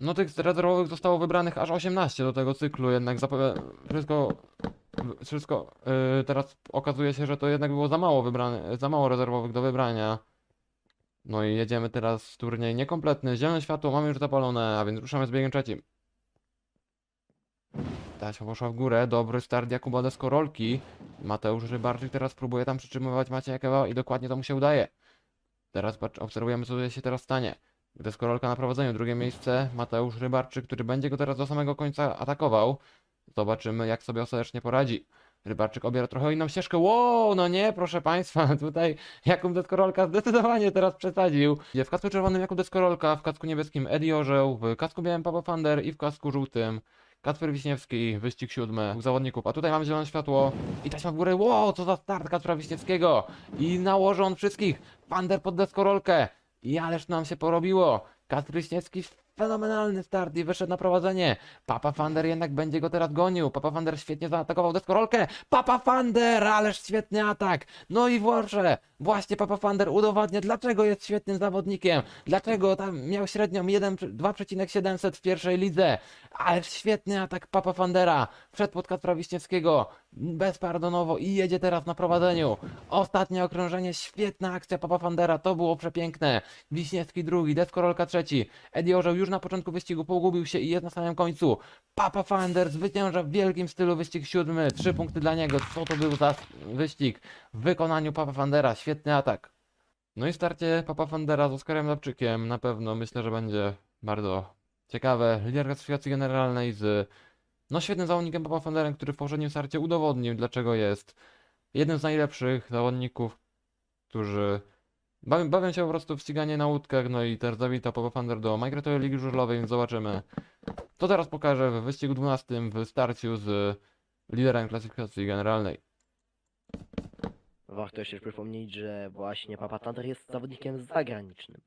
No tych rezerwowych zostało wybranych aż 18 do tego cyklu, jednak wszystko, wszystko yy, teraz okazuje się, że to jednak było za mało wybrane, za mało rezerwowych do wybrania. No i jedziemy teraz w turniej niekompletny, zielone światło mamy już zapalone, a więc ruszamy z biegiem trzecim. Taśma poszła w górę, dobry start Jakuba Deskorolki. Mateusz Rybarczyk teraz próbuje tam przytrzymywać Macieja Kewa i dokładnie to mu się udaje. Teraz obserwujemy co się teraz stanie. Deskorolka na prowadzeniu, drugie miejsce Mateusz Rybarczyk, który będzie go teraz do samego końca atakował. Zobaczymy jak sobie ostatecznie poradzi. Rybarczyk obiera trochę inną ścieżkę. Wow, no nie, proszę państwa, tutaj Jakub Deskorolka zdecydowanie teraz przesadził. W kasku czerwonym Jakub Deskorolka, w kasku niebieskim Eddie Orzeł, w kasku białym Papa Fander i w kasku żółtym Kacper Wiśniewski, wyścig siódmy, dwóch zawodników, a tutaj mamy zielone światło i taśma w górę, wow, co za start Kacpra Wiśniewskiego i nałoży on wszystkich, Fander pod deskorolkę i ależ nam się porobiło, Kacper fenomenalny start i wyszedł na prowadzenie, Papa Fander jednak będzie go teraz gonił, Papa Fander świetnie zaatakował deskorolkę, Papa Fander, ależ świetny atak, no i Włorze, właśnie Papa Fander udowadnia, dlaczego jest świetnym zawodnikiem, dlaczego tam miał średnią 1, 2,700 w pierwszej lidze, Ależ świetny atak Papa Fandera. Wszedł pod Kacpra Wiśniewskiego. Bezpardonowo i jedzie teraz na prowadzeniu. Ostatnie okrążenie, świetna akcja Papa Fandera. To było przepiękne. Wiśniewski drugi, Deskorolka trzeci. Eddie Orzeł już na początku wyścigu pogubił się i jest na samym końcu. Papa Fander zwycięża w wielkim stylu wyścig siódmy. Trzy punkty dla niego. Co to był za wyścig w wykonaniu Papa Fandera. Świetny atak. No i starcie Papa Fandera z Oskarem Lapczykiem. Na pewno myślę, że będzie bardzo Ciekawe, lider klasyfikacji generalnej z no świetnym zawodnikiem Papa Fanderem, który w poprzednim starcie udowodnił, dlaczego jest jednym z najlepszych zawodników, którzy bawią, bawią się po prostu w ściganie na łódkach, no i też zawita Papa Fander do Minecraftowej Ligi Żużlowej, więc zobaczymy. To teraz pokażę w wyścigu 12 w starciu z liderem klasyfikacji generalnej. Warto jeszcze przypomnieć, że właśnie Papa Thunder jest zawodnikiem zagranicznym.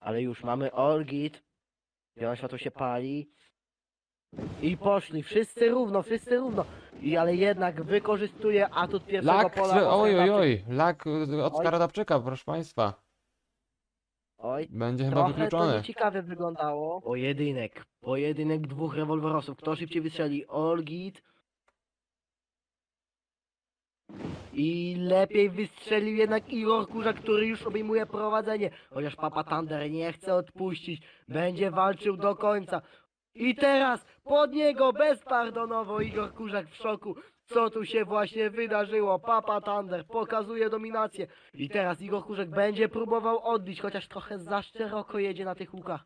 Ale już mamy Olgit, zielone światło się pali. I poszli, wszyscy równo, wszyscy równo. I ale jednak wykorzystuje atut pierwszego Lak, pola. oj, oj, oj, lak y, od Oj. Proszę państwa. Oj, Będzie chyba trochę to wykluczony. nieciekawie wyglądało. Pojedynek, pojedynek dwóch rewolwerosów. Kto szybciej wystrzeli? Olgit. I lepiej wystrzelił jednak Igor Kurza, który już obejmuje prowadzenie. Chociaż Papa Thunder nie chce odpuścić. Będzie walczył do końca. I teraz pod niego bezpardonowo Igor Kurzak w szoku. Co tu się właśnie wydarzyło? Papa Thunder pokazuje dominację. I teraz Igor Kurzek będzie próbował odbić, chociaż trochę za szeroko jedzie na tych łukach.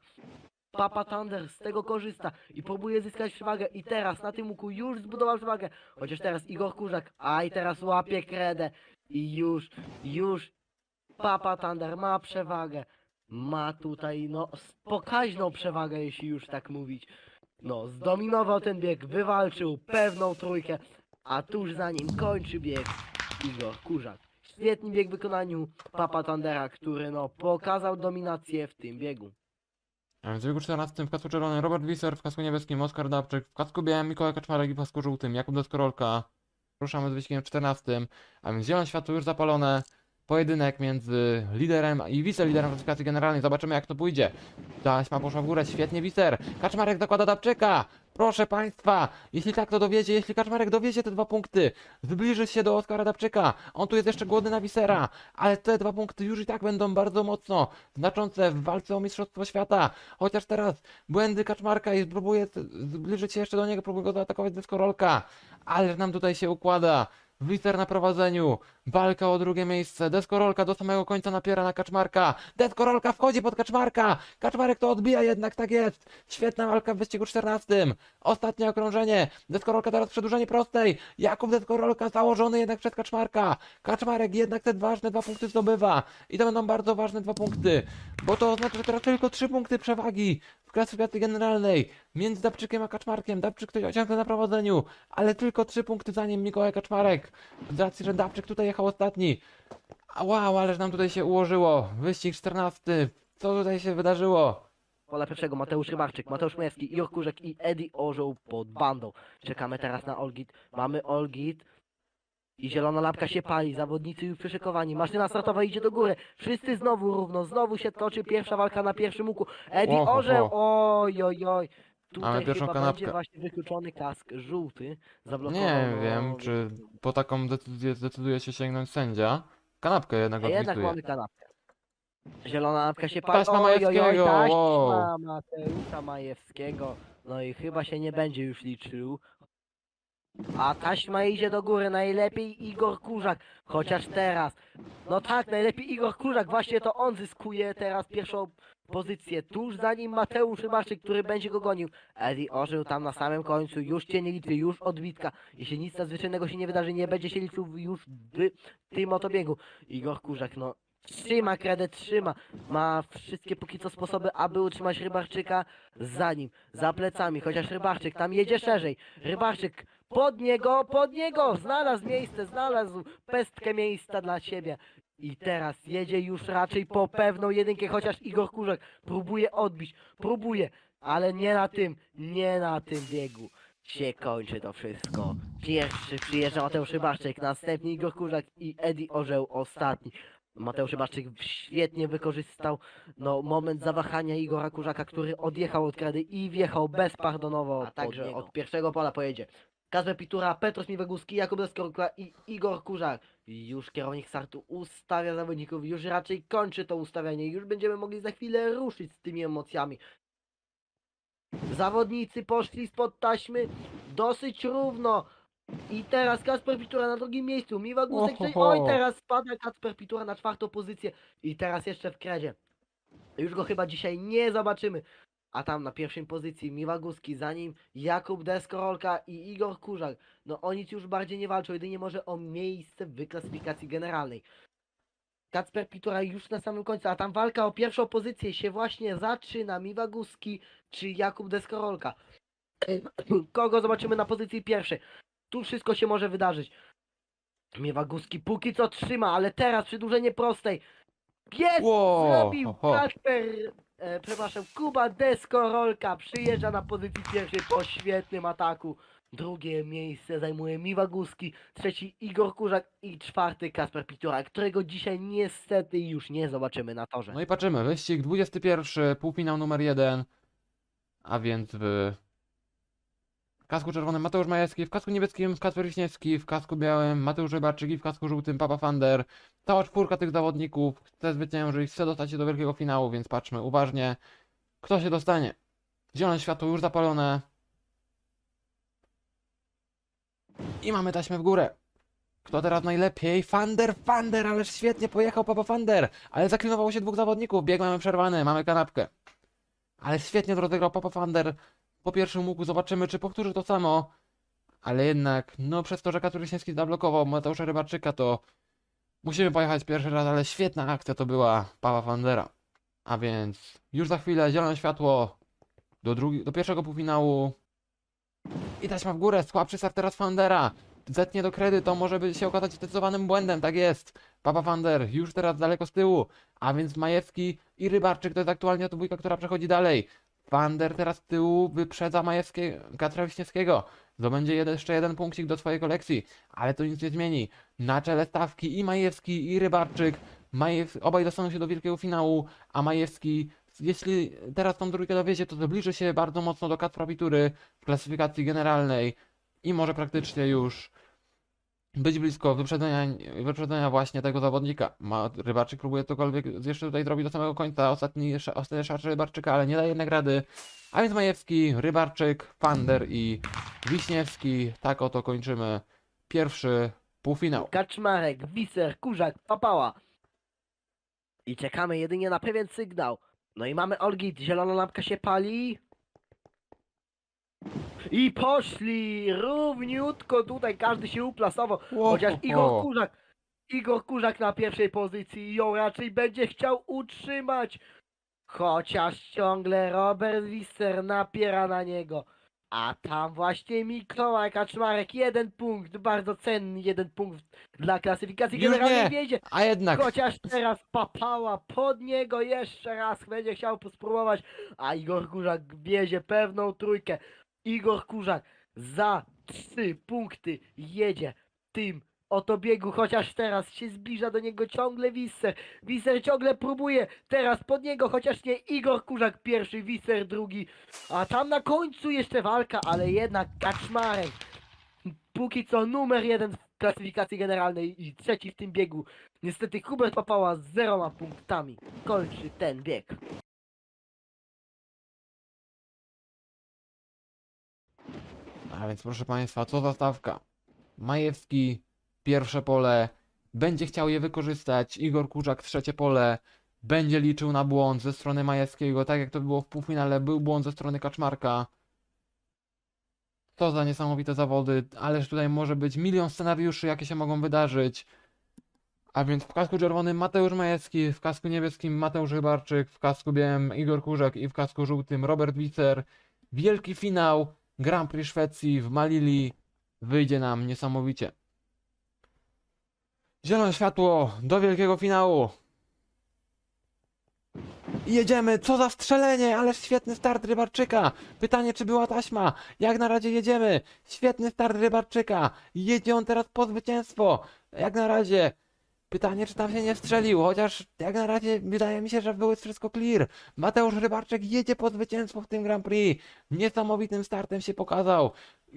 Papa Thunder z tego korzysta i próbuje zyskać przewagę. I teraz na tym łuku już zbudował przewagę. Chociaż teraz Igor Kurzak, a i teraz łapie kredę. I już, już Papa Thunder ma przewagę. Ma tutaj, no, pokaźną przewagę, jeśli już tak mówić. No, zdominował ten bieg, wywalczył pewną trójkę, a tuż za nim kończy bieg Igor Kurzak. Świetny bieg w wykonaniu Papa Tandera, który no pokazał dominację w tym biegu. W wieku 14 w kasku czerwonym Robert Wiser, w kasku niebieskim Oskar Dapczyk, w kasku białym Mikołaj Kaczmarek i w kasku żółtym Jakub Deskorolka. Ruszamy z wyścigiem 14, a więc zielone światło już zapalone. Pojedynek między liderem i wiceliderem klasyfikacji generalnej. Zobaczymy jak to pójdzie. Taśma poszła w górę, świetnie Wiser. Kaczmarek zakłada Dapczyka. Proszę Państwa, jeśli tak to dowiezie, jeśli Kaczmarek dowiezie te dwa punkty, zbliży się do Oskara Dapczyka. On tu jest jeszcze głodny na Wisera, ale te dwa punkty już i tak będą bardzo mocno znaczące w walce o Mistrzostwo Świata. Chociaż teraz błędy Kaczmarka i próbuje zbliżyć się jeszcze do niego, próbuje go zaatakować deskorolka. Ale nam tutaj się układa. Wicer na prowadzeniu. Walka o drugie miejsce. Deskorolka do samego końca napiera na Kaczmarka. Deskorolka wchodzi pod Kaczmarka. Kaczmarek to odbija jednak, tak jest. Świetna walka w wyścigu 14. Ostatnie okrążenie. Deskorolka teraz przedłużenie prostej. Jakub Deskorolka założony jednak przez Kaczmarka. Kaczmarek jednak te ważne dwa punkty zdobywa. I to będą bardzo ważne dwa punkty. Bo to oznacza, że teraz tylko trzy punkty przewagi w klasyfikacji generalnej. Między Dabczykiem a Kaczmarkiem. Dabczyk to ciągle na prowadzeniu. Ale tylko trzy punkty za nim Mikołaj Kaczmarek. Z racji, że Dabczyk tutaj jechał ostatni. A wow, ależ nam tutaj się ułożyło. Wyścig 14. Co tutaj się wydarzyło? Pola pierwszego Mateusz Rybarczyk, Mateusz Majewski, Igor Kurzek i Eddie Orzeł pod bandą. Czekamy teraz na Olgit. Mamy Olgit. I zielona lampka się pali, zawodnicy już przyszykowani, maszyna startowa idzie do góry, wszyscy znowu równo, znowu się toczy pierwsza walka na pierwszym łuku. Eddie Oho, orzeł, oj, oj, oj. Tutaj Mamy pierwszą chyba kanapkę. będzie właśnie wykluczony kask żółty, zablokował. Nie wiem, czy po taką decyzję zdecyduje się sięgnąć sędzia. Kanapkę jednak A jednak mamy kanapkę. Zielona lampka się pali. Taśma oj, oj, oj, Majewskiego, taśma wow. Mateusza Majewskiego. No i chyba się nie będzie już liczył. A taśma idzie do góry, najlepiej Igor Kurzak, chociaż teraz. No tak, najlepiej Igor Kurzak, właśnie to on zyskuje teraz pierwszą pozycję. Tuż za nim Mateusz Rybaczyk, który będzie go gonił. Eddie ożył tam na samym końcu, już nie liczy, już odbitka. Jeśli nic nadzwyczajnego się nie wydarzy, nie będzie się liczył już w tym otobiegu. Igor Kurzak, no trzyma kredę, trzyma. Ma wszystkie póki co sposoby, aby utrzymać Rybarczyka za nim, za plecami, chociaż Rybarczyk tam jedzie szerzej. Rybarczyk pod niego, pod niego, znalazł miejsce, znalazł pestkę miejsca dla siebie. I teraz jedzie już raczej po pewną jedynkę, chociaż Igor Kurzak próbuje odbić, próbuje, ale nie na tym, nie na tym biegu się kończy to wszystko. Pierwszy przyjeżdża Mateusz Rybarczyk, następnie Igor Kurzak i Eddie Orzeł ostatni. Mateusz Rybarczyk świetnie wykorzystał no, moment zawahania Igora Kurzaka, który odjechał od kredy i wjechał bezpardonowo, a także od pierwszego pola pojedzie. Kazper Pitura, Petros Miweguski, Jakub Deskorkla i Igor Kurzak. Już kierownik startu ustawia zawodników, już raczej kończy to ustawianie, już będziemy mogli za chwilę ruszyć z tymi emocjami. Zawodnicy poszli spod taśmy dosyć równo. I teraz Kacper Pitura na drugim miejscu. Miwa Gusek, czyli- oj teraz spada Kacper Pitura na czwartą pozycję. I teraz jeszcze w kredzie. Już go chyba dzisiaj nie zobaczymy. A tam na pierwszej pozycji Miwa Guski, za nim Jakub Deskorolka i Igor Kurzak. No o nic już bardziej nie walczą, jedynie może o miejsce w wyklasyfikacji generalnej. Kacper Pitura już na samym końcu, a tam walka o pierwszą pozycję się właśnie zaczyna. Miwa Guski czy Jakub Deskorolka. Kogo zobaczymy na pozycji pierwszej? Tu wszystko się może wydarzyć. Miewa Guski póki co trzyma, ale teraz przedłużenie prostej. Jest! Ło, Zrobił ho, ho. Kasper, e, przepraszam, Kuba Deskorolka przyjeżdża na pozycji pierwszej po świetnym ataku. Drugie miejsce zajmuje Miwa Guski, trzeci Igor Kurzak i czwarty Kasper Pitura, którego dzisiaj niestety już nie zobaczymy na torze. No i patrzymy, wyścig 21, półfinał numer 1, a więc w kasku czerwonym Mateusz Majewski, w kasku niebieskim Kacper Wiśniewski, w kasku białym Mateusz Rybarczyk i w kasku żółtym Papa Fander. Cała czwórka tych zawodników chce zwyciężyć, chce dostać się do wielkiego finału, więc patrzmy uważnie, kto się dostanie. Zielone światło już zapalone. I mamy taśmę w górę. Kto teraz najlepiej? Fander, Fander, ależ świetnie pojechał Papa Fander. Ale zaklinowało się dwóch zawodników, bieg mamy przerwany, mamy kanapkę. Ale świetnie rozegrał Papa Fander. Po pierwszym łuku zobaczymy, czy powtórzy to samo. Ale jednak, no przez to, że Wiśniewski zablokował Mateusza Rybarczyka, to musimy pojechać pierwszy raz, ale świetna akcja to była Papa Fandera. A więc już za chwilę zielone światło do, drugi, do pierwszego półfinału. I taśma w górę, słabszy start teraz Fandera. Zetnie do kredy, to może by się okazać zdecydowanym błędem, tak jest. Papa Fander już teraz daleko z tyłu, a więc Majewski i Rybarczyk to jest aktualnie ta dwójka, która przechodzi dalej. Fander teraz z tyłu wyprzedza Majewskiego, Katra Wiśniewskiego. Zdobędzie jeden, jeszcze jeden punkcik do swojej kolekcji, ale to nic nie zmieni. Na czele stawki i Majewski i Rybarczyk. Majew... Obaj dostaną się do wielkiego finału, a Majewski, jeśli teraz tą trójkę dowiezie, to zbliży się bardzo mocno do Pitury w klasyfikacji generalnej i może praktycznie już być blisko wyprzedzenia, wyprzedzenia właśnie tego zawodnika. Ma, Rybarczyk próbuje cokolwiek jeszcze tutaj zrobić do samego końca. Ostatni, ostatni szarż Rybarczyka, ale nie daje jednak rady. A więc Majewski, Rybarczyk, Pander i Wiśniewski. Tak oto kończymy pierwszy półfinał. Kaczmarek, Wiser, Kurzak, Papała. I czekamy jedynie na pewien sygnał. No i mamy Olgit, zielona lampka się pali. I poszli równiutko tutaj, każdy się uplasował. Chociaż Igor Kurzak, Igor Kurzak na pierwszej pozycji ją raczej będzie chciał utrzymać. Chociaż ciągle Robert Wisser napiera na niego. A tam właśnie Mikołaj Kaczmarek, jeden punkt, bardzo cenny jeden punkt dla klasyfikacji Już generalnej nie. wiedzie. A jednak Chociaż teraz papała pod niego jeszcze raz będzie chciał spróbować, a Igor Kurzak bierze pewną trójkę. Igor Kurzak za trzy punkty jedzie tym oto biegu, chociaż teraz się zbliża do niego ciągle Wisser. Wisser ciągle próbuje, teraz pod niego, chociaż nie Igor Kurzak pierwszy, Wisser drugi. A tam na końcu jeszcze walka, ale jednak Kaczmarek. Póki co numer jeden w klasyfikacji generalnej i trzeci w tym biegu. Niestety Hubert Papała z zeroma punktami kończy ten bieg. A więc proszę Państwa, co za stawka? Majewski, pierwsze pole, będzie chciał je wykorzystać. Igor Kurzak, trzecie pole, będzie liczył na błąd ze strony Majewskiego, tak jak to było w półfinale, był błąd ze strony Kaczmarka. Co za niesamowite zawody, ależ tutaj może być milion scenariuszy, jakie się mogą wydarzyć. A więc w kasku czerwonym Mateusz Majewski, w kasku niebieskim Mateusz Chybarczyk, w kasku białym Igor Kurzak i w kasku żółtym Robert Witzer. Wielki finał Grand Prix Szwecji w Malili wyjdzie nam niesamowicie. Zielone światło do wielkiego finału. Jedziemy, co za strzelenie, ależ świetny start Rybarczyka. Pytanie, czy była taśma? Jak na razie jedziemy. Świetny start Rybarczyka. Jedzie on teraz po zwycięstwo. Jak na razie. Pytanie, czy tam się nie strzelił, chociaż jak na razie wydaje mi się, że było wszystko clear. Mateusz Rybarczyk jedzie po zwycięstwo w tym Grand Prix. Niesamowitym startem się pokazał.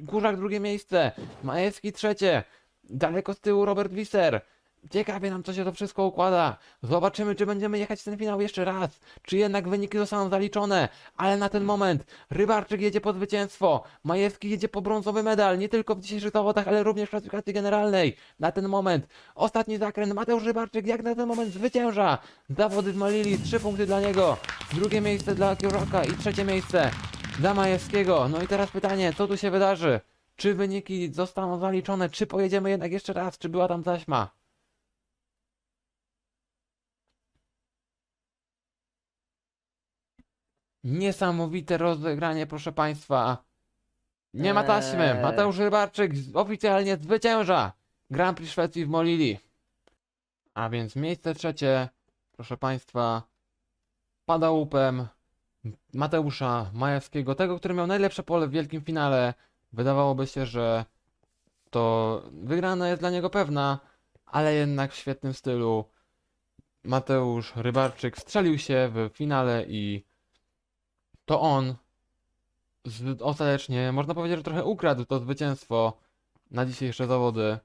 Kurzak drugie miejsce, Majewski trzecie, daleko z tyłu Robert Wisser. Ciekawie nam, co się to wszystko układa. Zobaczymy, czy będziemy jechać ten finał jeszcze raz, czy jednak wyniki zostaną zaliczone. Ale na ten moment Rybarczyk jedzie po zwycięstwo, Majewski jedzie po brązowy medal, nie tylko w dzisiejszych zawodach, ale również w klasyfikacji generalnej. Na ten moment ostatni zakręt, Mateusz Rybarczyk jak na ten moment zwycięża. Zawody w Malili, trzy punkty dla niego, drugie miejsce dla Kioraka i trzecie miejsce dla Majewskiego. No i teraz pytanie, co tu się wydarzy? Czy wyniki zostaną zaliczone? Czy pojedziemy jednak jeszcze raz? Czy była tam taśma? Niesamowite rozegranie, proszę Państwa. Nie ma taśmy. Eee. Mateusz Rybarczyk oficjalnie zwycięża Grand Prix Szwecji w Molili. A więc miejsce trzecie, proszę Państwa, pada łupem Mateusza Majewskiego, tego, który miał najlepsze pole w wielkim finale. Wydawałoby się, że to wygrana jest dla niego pewna, ale jednak w świetnym stylu. Mateusz Rybarczyk strzelił się w finale i to on ostatecznie, można powiedzieć, że trochę ukradł to zwycięstwo na dzisiejsze zawody.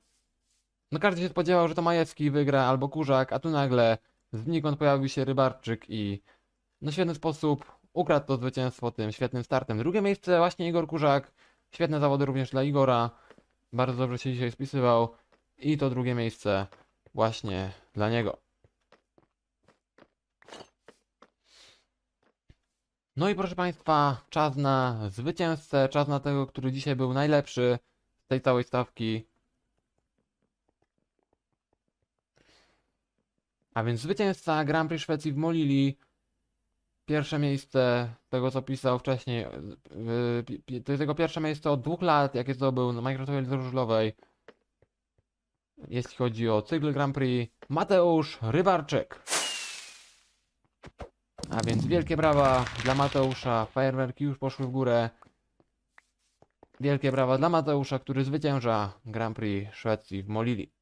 No każdy się spodziewał, że to Majewski wygra albo Kurzak, a tu nagle znikąd pojawił się Rybarczyk i no świetny sposób ukradł to zwycięstwo tym świetnym startem. Drugie miejsce właśnie Igor Kurzak. Świetne zawody również dla Igora. Bardzo dobrze się dzisiaj spisywał. I to drugie miejsce właśnie dla niego. No i proszę Państwa, czas na zwycięzcę, czas na tego, który dzisiaj był najlepszy z tej całej stawki. A więc zwycięzca Grand Prix Szwecji w Molili. Pierwsze miejsce tego, co pisał wcześniej. y, pi- To jest jego pierwsze miejsce od dwóch lat, jakie zdobył na Microsoftie Lidze Żużlowej. Jeśli chodzi o cykl Grand Prix, Mateusz Rybarczyk. A więc wielkie brawa dla Mateusza. Fajerwerki już poszły w górę. Wielkie brawa dla Mateusza, który zwycięża Grand Prix Szwecji w Molili.